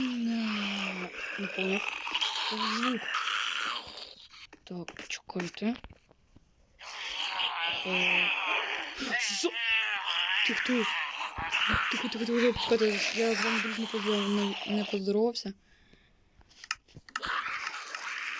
Не, не понял. Що за звук? Так, почекайте. Е, Що? Ти хто? Тихо, тихо, тихо, тихо, почекайте. Я з вами дружно поздоров... не, не поздоровався.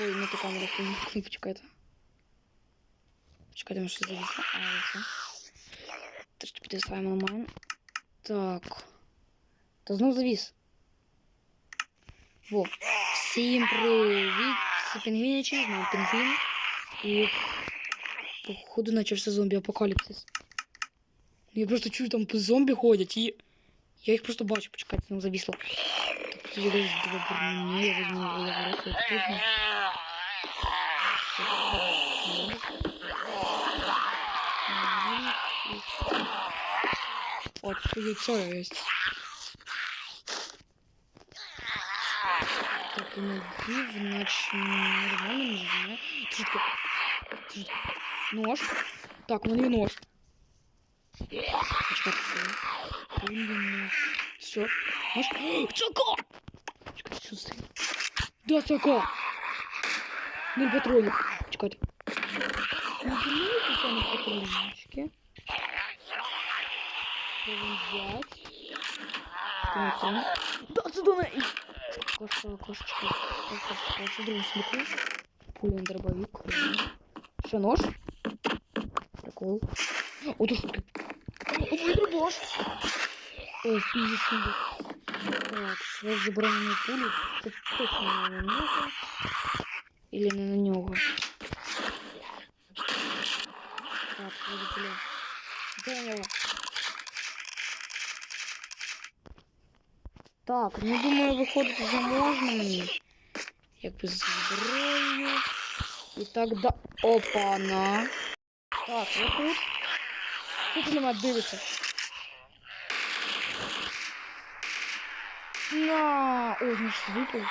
Ой, не ту камеру включу, почекайте. Почекайте, може завісно. А, все. Трішки підвисаємо онлайн. Так. Та знов завіс. Во. Всім привіт! Це пінгвінячі, з нами пінгвін. Походу начався зомбі-апокаліпсис. Я просто чую, там зомбі ходять і. Я їх просто бачу, почекайте, там завісло. Так, є десь два бурні, я візьму, я виросла вкусно. От, яйцо є. Так, і надів, наче нормально не знаю. Це ж таке. Це ж таке. Нож. Так, ну не нож. Почекайте, що? Блін, Все. Нож. Чака! Чекайте, що це? Да, чака! Нуль патронів. Чекайте. Ну, блін, тут вони патрончики. Будем взять. Смотрим. Да, сюда на... Кошечка. Кошечка, кошечка. Другу смеку. Пуля дробовик. Что, нож? Прикол. О, ты шутки. О, твой дробаш. Ой, снизу, снизу. Так, сейчас забираем пулю. Це точно на нього. Или не на нього. Так, вроде пуля. Де на нього? Так, ну думаю, виходити вже можна мені. Якби з зброєю. І так да. Опа-на. Так, ви тут. Що на мене дивишся? На, ой, значит, выпал.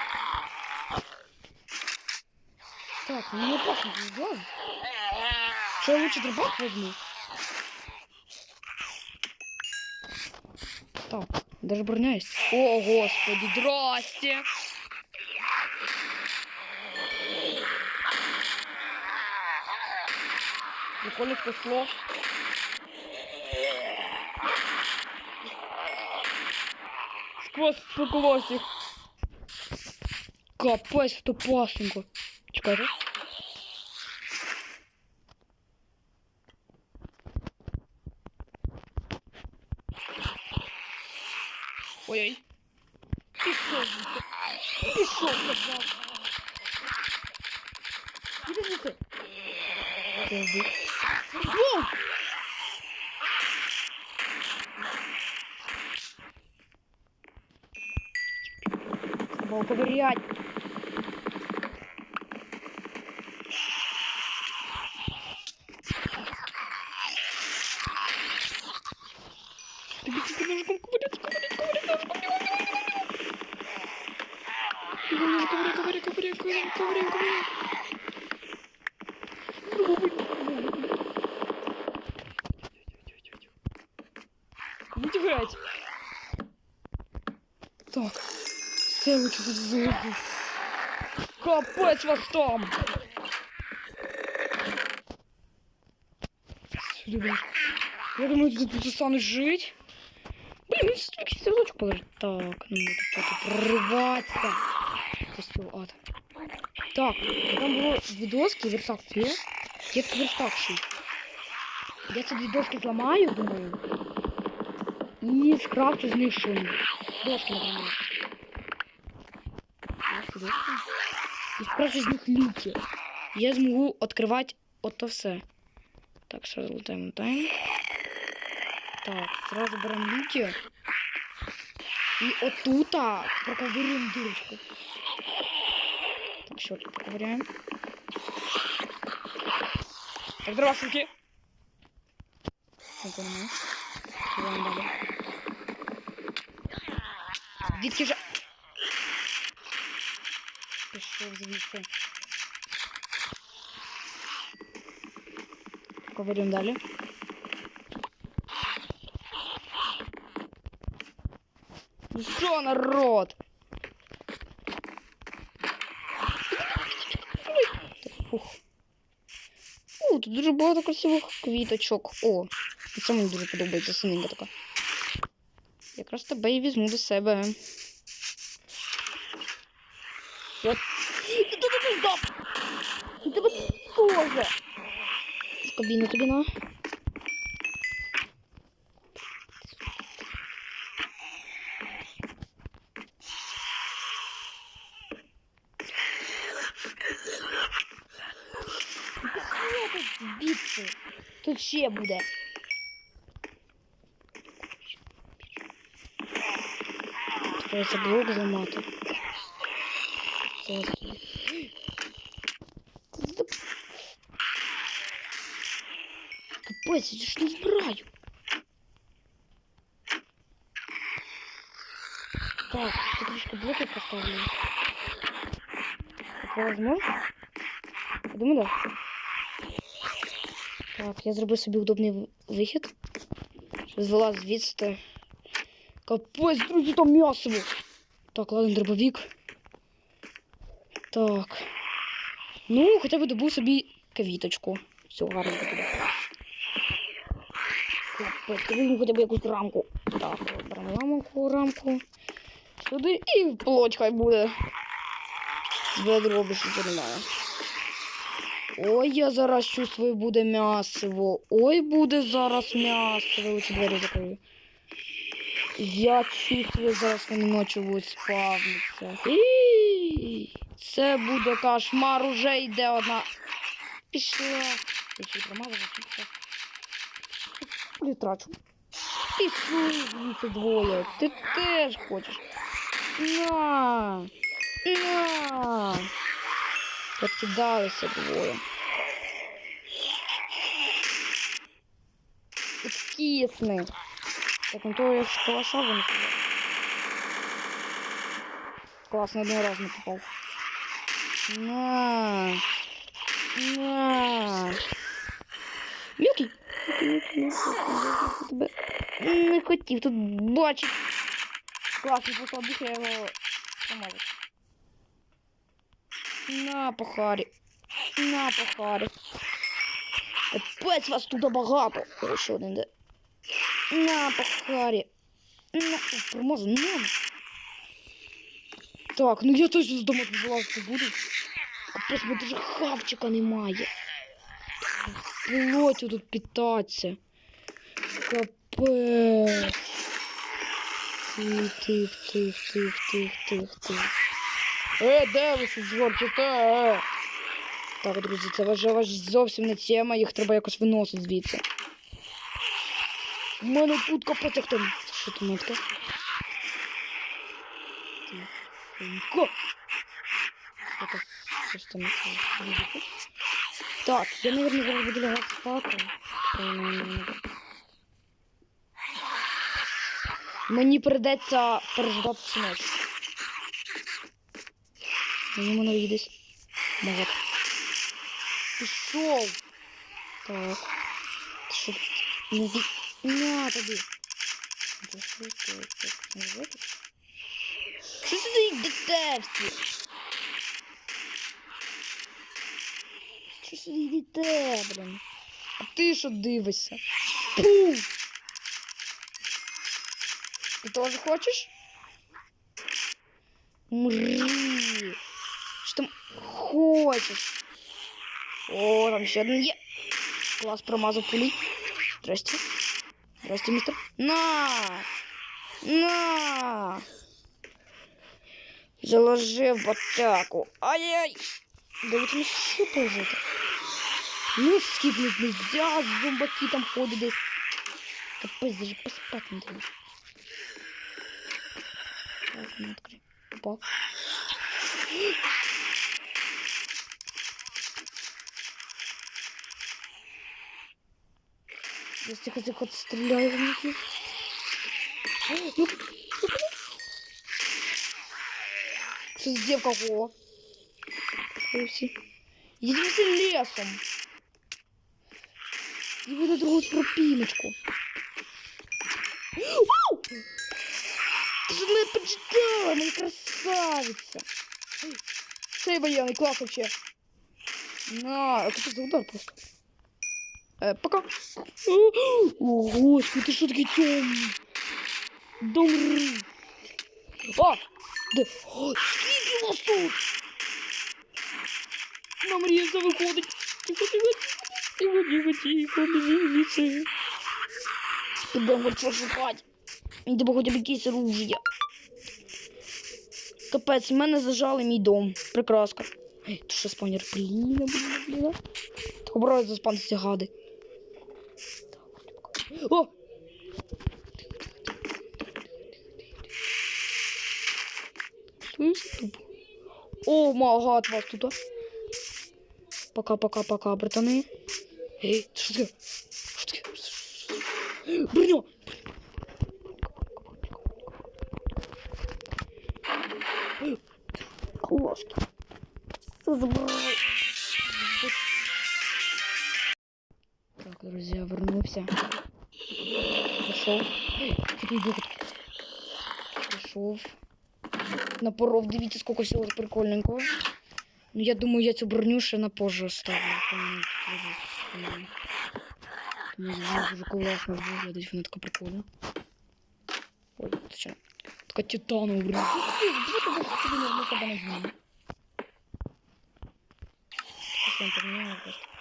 Так, ну не опасно, не злазит. Что, я лучше дробак возьму? Так, даже броня есть. О, господи, здрасте! Прикольно спасло. Сквозь спокулось їх. Капець, то пасенько. Чекайте. Ой-ой. Пішов. звідси. Пішов, сказав. Іди звідси. Це вбив. Воу! Треба ковырять. Тебе тільки ножиком ковырять, ковырять, Грать. Так. Все лучше зайду. Капець вас там! Сюди, блін. Я думаю, тут тут останусь жить. Блин, ну стільки сердечок положить. Так, ну тут тут прорываться. Костюм ад. Так, там було дві доски, верстак є. Є тут верстак ще. Я ці дві доски зламаю, думаю. І скрафчу з них що Доски, наприклад. Доски. І скрафчу з них люки. Я змогу відкривати ото все. Так, сразу лутаємо, лутаємо. Так, сразу беремо люки. І отута проковырюємо дырочку. Так, що тут проковыряємо. Так, дрова руки. Не понимаю. Пливаємо далі. Звідки ж... Пішов звідси. Поговоримо народ? Фух. О, тут дуже багато красивих квіточок. О. це мені дуже подобається синенька така. Якраз тебе і візьму до себе. Я... Ти тебе здав! І тебе теж! В кабіну тобі на. Тут? Тут ще буде. Треба блок зламати. Капець, я не збираю. Так, трішки блоки поставлю. Це возможно? Я думаю, да. Так, я зробив собі удобний вихід. Звела звідси. Капець, друзі, там м'ясо. Так, ладно, дробовик. Так. Ну, хоча б добув собі квіточку. Все, гарно буде. Капець, візьму хоча б якусь рамку. Так, беремо ламку, рамку. Сюди і плоть хай буде. Ведро більше немає. Ой, я зараз чувствую, буде м'ясиво. Ой, буде зараз м'ясиво. Оці двері закрию. Я чувствую, зараз вони ночі будуть спавнитися. Це буде кошмар, уже йде одна. Пішла. Я ще промазала. Не трачу. Пішли звідси двоє. Ти теж хочеш. На. На. Подкидалися двоє. Кисни. Так, ну то я з калаша винесу. Класно, один раз не попав. На. На. Мілкий. Не хотів тут бачить. Класно, просто обіг я його помогу. На, похарі. На, похарі. Капець вас тут багато. Ще один де. На, похарі. На, О, на. Так, ну я точно з дому вилазити буду. Капець, бо даже хавчика немає. Плотю тут питаться. Капець. Тих, тих, тих, тих, тих, тих, тих. Е, де ви зворчите? Е? Так, друзі, це вже зовсім не тема, їх треба якось виносити звідси. У мене тут капець як там. Що там таке? Тихенько. Якось щось там. Так, я, наверное, зараз буду лягати спати. Е, Мені прийдеться переждати цю ніч. Мені воно їдесь. Багато. Пішов. Так. Ти Що? Ну, На тобі. Це що це? Так, не видиш? Що сюди йдете всі? Що? А ти що дивишся? Пу! Ти теж хочеш? Мри. Що там хочеш? О, там ще один є. Клас промазав пулі. Здрасте. Здрасте, містер. На! На! Заложив в атаку. Ай-яй! Да вот не що повзати. Ну, скипнуть нельзя, зомбаки там ходять десь. Капець, даже поспати не треба. Так, ну открой. Опа. Сейчас тихо тихо стреляю в них. Сейчас девка кого? Едемся лесом. И вы на другую тропиночку. Вау! Ты же меня почитала, моя красавица. Сей военный класс вообще. На, это за удар просто. Э, пока. О, господи, ты что такой темный? Домри. А, да. О, скільки вас тут? Нам різа виходить. Тихо, тихо, тихо, тихо, тихо, біжи в ліси. Підемо що шукати. Мені треба хоча б якесь оружие. Капець, в мене зажали мій дом. Прекрасно. Ей, тут що спавнер? Блін, блін, блін. Так обираю заспанити ці гади. О! О, магат вас тут. Пока-пока-пока, братаны. Эй, ты что таке? Что таке? Броня! Ложки. Так, друзья, вернулся. Пошел. Пошел. Напоров, дивіться, сколько всього прикольненького. Ну, я думаю, я цю броню ще на позже оставлю. Дуже класно виглядить, вона така прикольна. Ой, що? Така титанова броня. Дуже собі не себе не знаю. Просто я просто.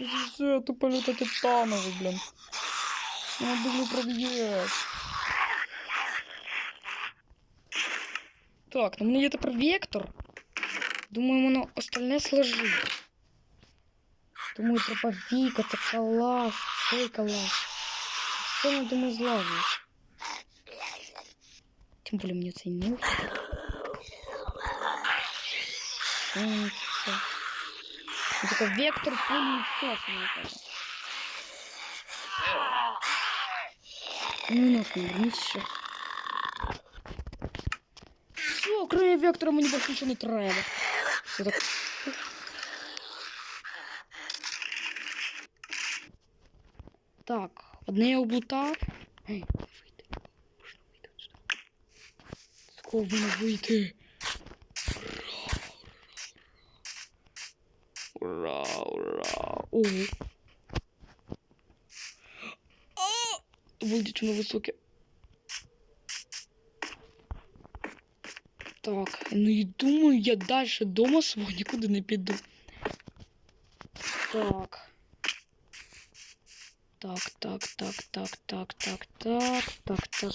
Все, туполюта титановый, блин. Я думаю, проб'єш. Так, ну мені є тепер вектор. Думаю, воно остальне сложить. Думаю, треба Віка, це калаш, цей калаш. Все, я думаю, злажу. Тим більше мені цей не Только вектор пули и все. Ну, вернись еще. Все, кроме вектора мне больше ничего не треба. Всё так. Так, одне я облутав. Ей, вийти. Можна вийти сюди. Сковано вийти. Ого. Вийдіть на високе. Так, ну і думаю, я далі дома свого нікуди не піду. Так. Так, так, так, так, так, так, так, так, так, так.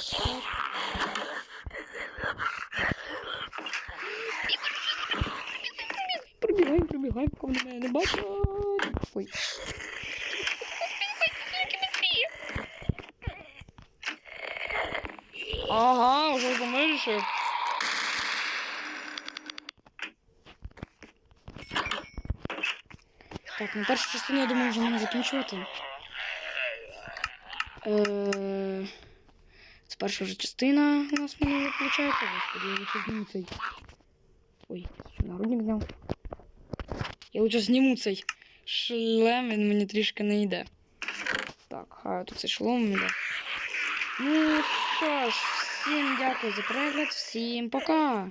Пробігаємо, пробігаємо, вони мене не бачать. Ой. Ага, вже за мною рішив. Так, ну першу частину, я думаю, вже можна закінчувати. Е, Це перша вже частина у нас мені виходить. Господи, я лучше зніму цей. Ой, що народник зняв. Я лучше зніму цей Шлем, він мені трішки не йде. Так, хай тут цей шлем йде. Ну що ж, всім дякую за перегляд, всім пока!